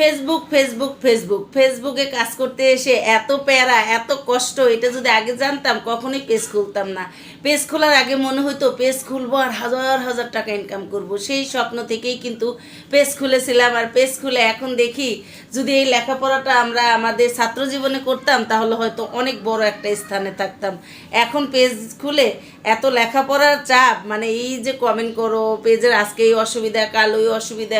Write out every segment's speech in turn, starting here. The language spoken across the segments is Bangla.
ফেসবুক ফেসবুক ফেসবুক ফেসবুকে কাজ করতে এসে এত প্যারা, এত কষ্ট, এটা যদি আগে জানতাম, কখনোই পেজ খুলতাম না। পেজ খোলার আগে মনে হতো পেজ খুলবো আর হাজার হাজার টাকা ইনকাম করব। সেই স্বপ্ন থেকেই কিন্তু পেজ খুলেছিলাম আর পেজ খুলে এখন দেখি, যদি এই লেখাপড়াটা আমরা আমাদের ছাত্র জীবনে করতাম, তাহলে হয়তো অনেক বড় একটা স্থানে থাকতাম। এখন পেজ খুলে এত লেখাপড়ার চাপ মানে এই যে কমেন্ট করো পেজের আজকে এই অসুবিধা, কাল ওই অসুবিধা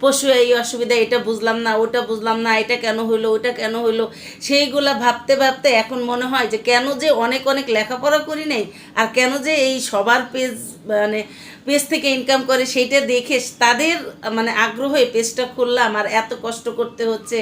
পরশু এই অসুবিধা, এটা বুঝলাম না, ওটা বুঝলাম না, এটা কেন হইল, ওটা কেন হইল, সেইগুলা ভাবতে ভাবতে এখন মনে হয় যে কেন যে অনেক অনেক লেখাপড়া করি নাই আর কেন যে এই সবার পেজ মানে পেজ থেকে ইনকাম করে সেইটা দেখে তাদের মানে আগ্রহে পেজটা খুললাম আর এত কষ্ট করতে হচ্ছে।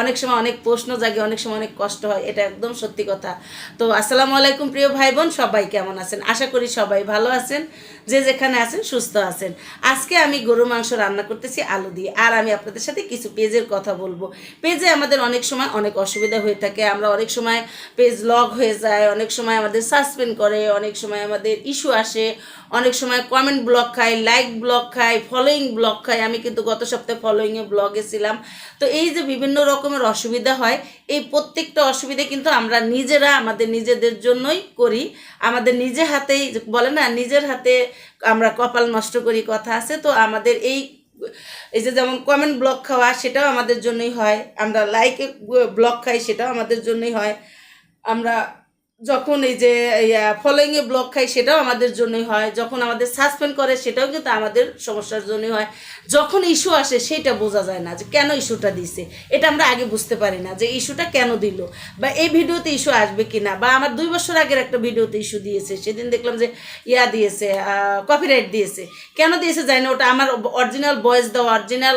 অনেক সময় অনেক প্রশ্ন জাগে, অনেক সময় অনেক কষ্ট হয়, এটা একদম সত্যি কথা। তো আসসালামু আলাইকুম প্রিয় ভাই বোন সবাই কেমন আছেন? আশা করি সবাই ভালো আছেন, যে যেখানে আছেন সুস্থ আছেন। আজকে আমি গরু মাংস রান্না করতেছি আলু দিয়ে, আর আমি আপনাদের সাথে কিছু পেজের কথা বলব। পেজে আমাদের অনেক সময় অনেক অসুবিধা হয়ে থাকে, আমরা অনেক সময় পেজ লগ হয়ে যায়, অনেক সময় আমাদের সাসপেন্ড করে, অনেক সময় আমাদের ইস্যু আসে, অনেক সময় কমেন্ট ব্লক খাই, লাইক ব্লক খাই, ফলোয়িং ব্লক খাই। আমি কিন্তু গত সপ্তাহে ফলোয়িংয়ে ব্লগে ছিলাম। তো এই যে বিভিন্ন রকমের অসুবিধা হয়, এই প্রত্যেকটা অসুবিধা কিন্তু আমরা নিজেরা, আমাদের নিজেদের জন্যই করি। আমাদের নিজে হাতেই, বলে না, নিজের হাতে আমরা কপাল নষ্ট করি, কথা আছে। তো আমাদের এই এই যে যেমন কমেন্ট ব্লক খাওয়া সেটাও আমাদের জন্যই হয়। আমরা লাইকে ব্লক খাই সেটাও আমাদের জন্যই হয়। আমরা যখন এই যে ফলোয়িংয়ে ব্লক খাই, সেটাও আমাদের জন্যই হয়। যখন আমাদের সাসপেন্ড করে, সেটাও কিন্তু আমাদের সমস্যার জন্যই হয়। যখন ইস্যু আসে, সেটা বোঝা যায় না যে কেন ইস্যুটা দিছে। এটা আমরা আগে বুঝতে পারি না যে ইস্যুটা কেন দিল। বা এই ভিডিওতে ইস্যু আসবে কি না বা আমার দুই বছর আগের একটা ভিডিওতে ইস্যু দিয়েছে। সেদিন দেখলাম যে, ইয়া দিয়েছে কপিরাইট দিয়েছে। কেন দিয়েছে জানি না, ওটা আমার অরিজিনাল ভয়েস দেওয়া অরিজিনাল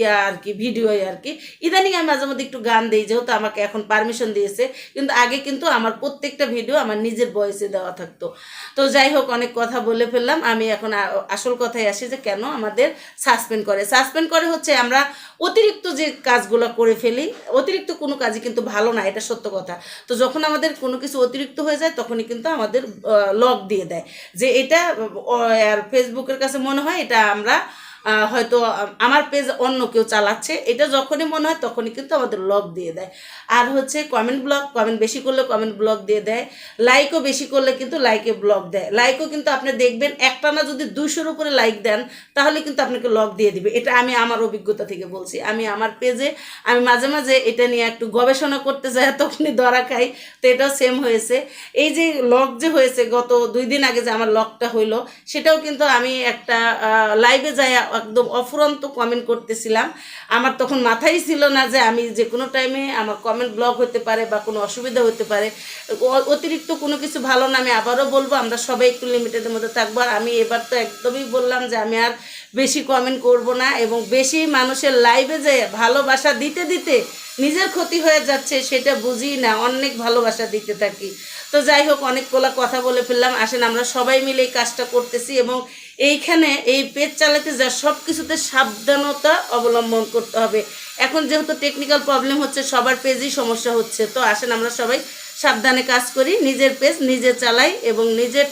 ইয়া আর কি ভিডিও আর কি। ইদানিং আমি মাঝে মধ্যে একটু গান দিই, যেহেতু আমাকে এখন পারমিশন দিয়েছে। কিন্তু আগে কিন্তু আমার প্রত্যেকটা ভিডিও আমার নিজের বয়সে দেওয়া থাকতো। তো যাই হোক, অনেক কথা বলে ফেললাম। আমি এখন আসল কথায় আসি যে কেন আমাদের সাসপেন্ড করে। সাসপেন্ড করে হচ্ছে আমরা অতিরিক্ত যে কাজগুলো করে ফেলি, অতিরিক্ত কোনো কাজই কিন্তু ভালো না, এটা সত্য কথা। তো যখন আমাদের কোনো কিছু অতিরিক্ত হয়ে যায়, তখনই কিন্তু আমাদের লক দিয়ে দেয়। যে এটা আর ফেসবুকের কাছে মনে হয় এটা আমরা হয়তো আমার পেজ অন্য কেউ চালাচ্ছে। এটা যখনই মনে হয় তখনই কিন্তু আমাদের লক দিয়ে দেয়। আর হচ্ছে কমেন্ট ব্লক কমেন্ট বেশি করলে কমেন্ট ব্লক দিয়ে দেয়। লাইকও বেশি করলে কিন্তু লাইকে ব্লক দেয়। লাইকও কিন্তু আপনি দেখবেন একটানা যদি দুশোর উপরে লাইক দেন, তাহলে কিন্তু আপনাকে লক দিয়ে দিবে। এটা আমি আমার অভিজ্ঞতা থেকে বলছি। আমি আমার পেজে আমি মাঝে মাঝে এটা নিয়ে একটু গবেষণা করতে যাই, তখনই ধরা খাই। তো এটাও সেম হয়েছে। এই যে লক যে হয়েছে, গত দুই দিন আগে যে আমার লকটা হইল, সেটাও কিন্তু আমি একটা লাইভে যাই একদম অফুরন্ত কমেন্ট করতেছিলাম। আমার তখন মাথায় ছিল না যে আমি যে কোনো টাইমে আমার কমেন্ট ব্লক হতে পারে বা কোনো অসুবিধা হতে পারে। অতিরিক্ত কোনো কিছু ভালো না, আমি আবারও বলব, আমরা সবাই একটু লিমিটেডের মধ্যে থাকব। আর আমি এবার তো একদমই বললাম যে আমি আর বেশি কমেন্ট করব না এবং বেশি মানুষের লাইভে যে ভালোবাসা দিতে দিতে নিজের ক্ষতি হয়ে যাচ্ছে সেটা বুঝি না, অনেক ভালোবাসা দিতে থাকি। তো যাই হোক, অনেকগুলো কথা বলে ফেললাম। আসেন, আমরা সবাই মিলে এই কাজটা করতেছি এবং এইখানে এই পেজ চালাতে যা সব কিছুতে সাবধানতা অবলম্বন করতে হবে। এখন যেহেতু টেকনিক্যাল প্রবলেম হচ্ছে, সবার পেজই সমস্যা হচ্ছে। তো আসেন, আমরা সবাই সাবধানে কাজ করি, নিজের পেজ নিজে চালাই এবং নিজের